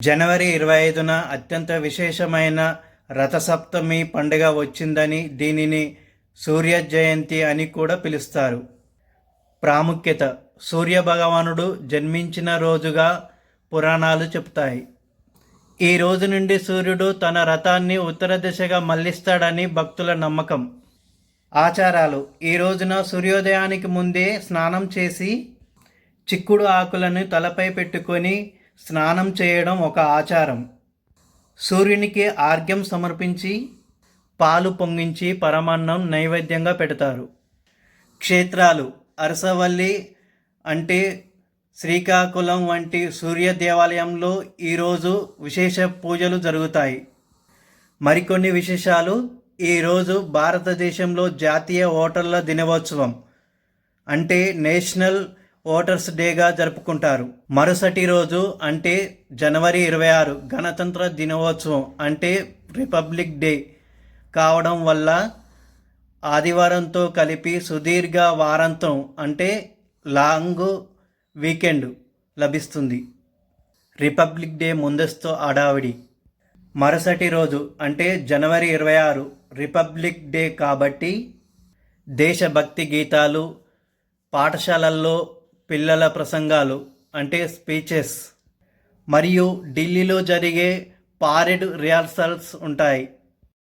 జనవరి ఇరవై ఐదున అత్యంత విశేషమైన రథసప్తమి పండుగ వచ్చిందని దీనిని సూర్య జయంతి అని కూడా పిలుస్తారు. ప్రాముఖ్యత సూర్య భగవానుడు జన్మించిన రోజుగా పురాణాలు చెప్తాయి ఈ రోజు నుండి సూర్యుడు తన రథాన్ని ఉత్తర దిశగా మళ్ళిస్తాడని భక్తుల నమ్మకం. ఆచారాలు ఈ రోజున సూర్యోదయానికి ముందే స్నానం చేసి చిక్కుడు ఆకులను తలపై పెట్టుకొని స్నానం చేయడం ఒక ఆచారం. సూర్యునికి ఆర్ఘ్యం సమర్పించి పాలు పొంగించి పరమాన్నం నైవేద్యంగా పెడతారు. క్షేత్రాలు అరసవల్లి అంటే శ్రీకాకుళం వంటి సూర్య దేవాలయంలో ఈరోజు విశేష పూజలు జరుగుతాయి. మరికొన్ని విశేషాలు ఈరోజు భారతదేశంలో జాతీయ ఓటర్ల దినోత్సవం అంటే నేషనల్ ఓటర్స్ డేగా జరుపుకుంటారు. మరుసటి రోజు అంటే జనవరి ఇరవై ఆరు గణతంత్ర దినోత్సవం అంటే రిపబ్లిక్ డే కావడం వల్ల ఆదివారంతో కలిపి సుదీర్ఘ వారాంతం అంటే లాంగ్ వీకెండ్ లభిస్తుంది. రిపబ్లిక్ డే ముందస్తు అడావిడి మరుసటి రోజు అంటే జనవరి ఇరవై ఆరు రిపబ్లిక్ డే కాబట్టి దేశభక్తి గీతాలు పాఠశాలల్లో పిల్లల ప్రసంగాలు అంటే స్పీచెస్. మరియు ఢిల్లీలో జరిగే పారెడ్ రిహార్సల్స్ ఉంటాయి.